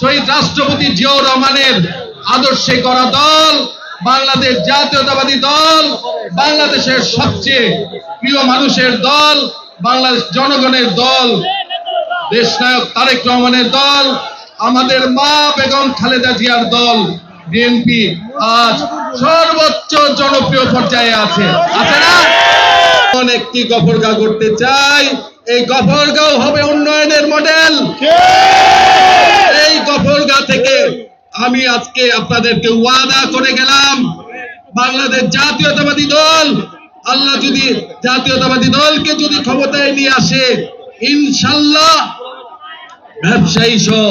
শহীদ রাষ্ট্রপতি জিয়াউর রহমানের আদর্শে করা দল, বাংলাদেশ জাতীয়তাবাদী দল, বাংলাদেশের সবচেয়ে প্রিয় মানুষের দল, বাংলাদেশ জনগণের দল দেশ নায়ক তারেক রহমানের দল, আমাদের মা বেগম খালেদা জিয়ার দল, বিএনপি আজ সর্বোচ্চ জনপ্রিয় পর্যায়ে আছে। আছে না? একটি গফরগাঁও করতে চাই, এই গফরগাঁও হবে উন্নয়নের মডেল। আমি আজকে আপনাদেরকে ওয়াদা করে গেলাম, বাংলাদেশ জাতীয়তাবাদী দল, আল্লাহ যদি জাতীয়তাবাদী দলকে যদি ক্ষমতায় নিয়ে আসে, ইনশাল্লাহ ব্যবসায়ী সহ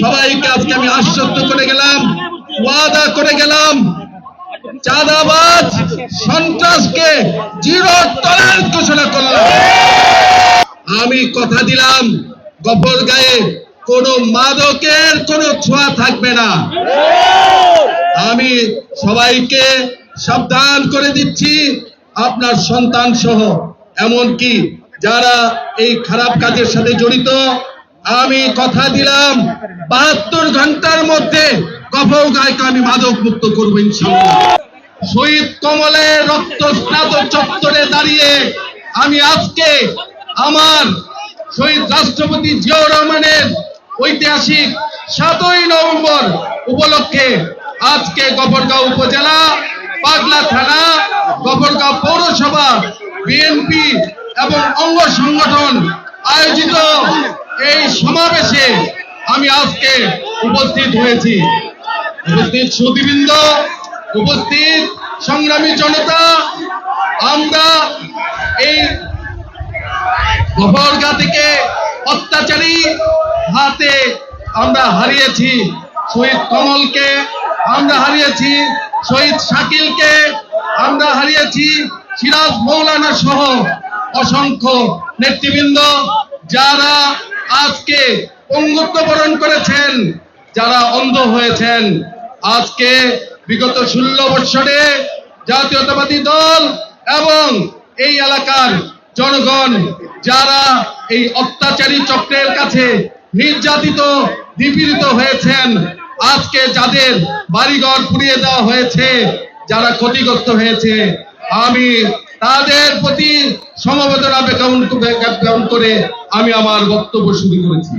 সবাইকে আজকে আমি আশ্বস্ত করে গেলাম, ওয়াদা করে গেলাম, চাঁদাবাজ সন্ত্রাসকে জিরো টলারেন্স ঘোষণা করলাম। আমি কথা দিলাম গফর গায়ে কোন মাদকের কোন ছোঁয়া থাকবে না। আমি সবাইকে সাবধান করে দিচ্ছি, আপনার সন্তান সহ। এমনকি যারা এই খারাপ কাজের সাথে জড়িত, আমি কথা দিলাম, বাহাত্তর ঘণ্টার মধ্যে কফর গায়কে আমি মাদক মুক্ত করব ইনশাল্লাহ শহীদ কমলে রক্ত স্নাত চত্বরে দাঁড়িয়ে আমি আজকে আমার শহীদ রাষ্ট্রপতি জিয়াউর রহমানের ঐতিহাসিক সাতই নভেম্বর উপলক্ষে আজকে গফরগাঁও উপজেলা, পাগলা থানা, গফরগাঁও পৌরসভা বিএনপি এবং অঙ্গ সংগঠন আয়োজিত এই সমাবেশে আমি আজকে উপস্থিত হয়েছি। উপস্থিত সুদীবৃন্দ উপস্থিত সংগ্রামী জনতা, আমরা এই গফরগা থেকে অত্যাচারী হাতে আমরা হারিয়েছি শহীদ কমলকে, আমরা হারিয়েছি শহীদ শাকিলকে, আমরা হারিয়েছি সিরাজ মৌলানা সহ অসংখ্য নেতৃবৃন্দ যারা আজকে পঙ্গুত্ব বরণ করেছেন, যারা অন্ধ হয়েছেন। আজকে বিগত ষোলো বৎসরে জাতীয়তাবাদী দল এবং এই এলাকার জনগণ যারা এই অত্যাচারী চক্রের কাছে নির্যাতিত, নিপীড়িত হয়েছেন। আজকে যাদের বাড়িঘর পুড়িয়ে দেওয়া হয়েছে, যারা ক্ষতিগ্রস্ত হয়েছে, আমি তাদের প্রতি সমবেদনা জ্ঞাপন করে আমি আমার বক্তব্য শুরু করেছি।